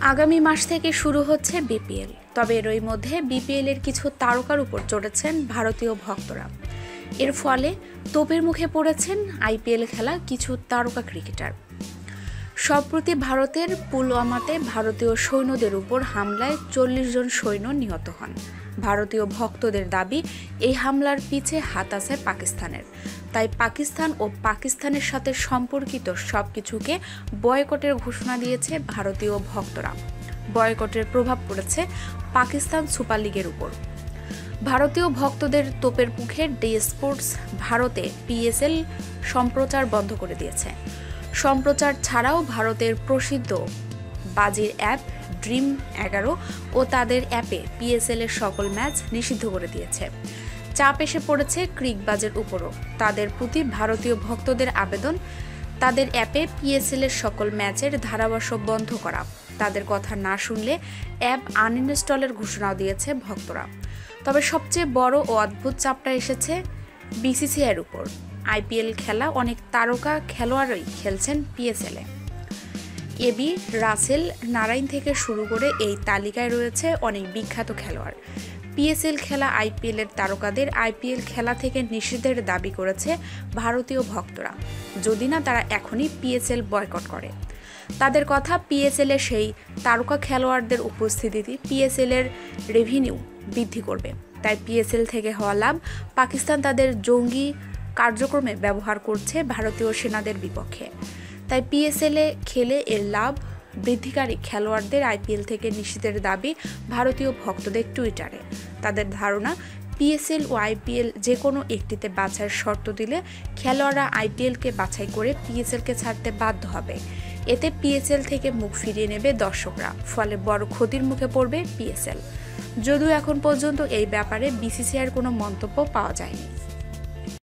আগামী মাস থেকে শুরু হচ্ছে বিপিএল, তবে এরই মধ্যে বিপিএল এর কিছু তারকার উপর চড়েছেন ভারতীয় ভক্তরা। এর ফলে তোপের মুখে পড়েছেন আইপিএল খেলা কিছু তারকা ক্রিকেটার। সম্প্রতি ভারতের পুলওয়ামাতে ভারতীয় সৈন্যদের উপর হামলায় চল্লিশ জন সৈন্য নিহত হন। ভারতীয় ভক্তদের দাবি, এই হামলার পিছে হাত আছে পাকিস্তানের। তাই পাকিস্তান ও পাকিস্তানের সাথে সম্পর্কিত সব কিছুকে বয়কটের ঘোষণা দিয়েছে ভারতীয় ভক্তরা। বয়কটের প্রভাব পড়েছে পাকিস্তান সুপার লিগের উপর। ভারতীয় ভক্তদের তোপের মুখে ডি স্পোর্টস ভারতে পিএসএল সম্প্রচার বন্ধ করে দিয়েছে। সম্প্রচার ছাড়াও ভারতের প্রসিদ্ধ বাজির অ্যাপ ড্রিম এগারো ও তাদের অ্যাপে পিএসএল এর সকল ম্যাচ নিষিদ্ধ করে দিয়েছে। চাপ এসে পড়েছে ক্রিকবাজের উপরও। তাদের প্রতি ভারতীয় ভক্তদের আবেদন, তাদের অ্যাপে পিএসএল এর সকল ম্যাচের ধারাভাষ্য বন্ধ করা। তাদের কথা না শুনলে অ্যাপ আনইনস্টলের ঘোষণাও দিয়েছে ভক্তরা। তবে সবচেয়ে বড় ও অদ্ভুত চাপটা এসেছে বিসিসিআইয়ের উপর। আইপিএল খেলা অনেক তারকা খেলোয়াড়ই খেলছেন পিএসএলে এবি রাসেল নারায়ণ থেকে শুরু করে এই তালিকায় রয়েছে অনেক বিখ্যাত খেলোয়াড়। পিএসএল খেলা আইপিএল এর তারকাদের আইপিএল খেলা থেকে নিষিদ্ধের দাবি করেছে ভারতীয় ভক্তরা। যদি না তারা এখনই পিএসএল বয়কট করে। তাদের কথা পিএসএল এর সেই তারকা খেলোয়াড়দের উপস্থিতি পিএসএল এর রেভিনিউ বৃদ্ধি করবে। তাই পিএসএল থেকে হওয়া লাভ পাকিস্তান তাদের জঙ্গি কার্যক্রমে ব্যবহার করছে ভারতীয় সেনাদের বিপক্ষে। তাই পিএসএলে খেলে এর লাভ বৃদ্ধিকারী খেলোয়াড়দের আইপিএল থেকে নিষিদ্ধের দাবি ভারতীয় ভক্তদের টুইটারে। তাদের ধারণা, পিএসএল ও আইপিএল যে কোনো একটিতে বাছাইয়ের শর্ত দিলে খেলোয়াড়রা আইপিএলকে বাছাই করে পিএসএলকে ছাড়তে বাধ্য হবে। এতে পিএসএল থেকে মুখ ফিরিয়ে নেবে দর্শকরা, ফলে বড় ক্ষতির মুখে পড়বে পিএসএল। যদিও এখন পর্যন্ত এই ব্যাপারে বিসিসিআইয়ের কোনো মন্তব্য পাওয়া যায়নি।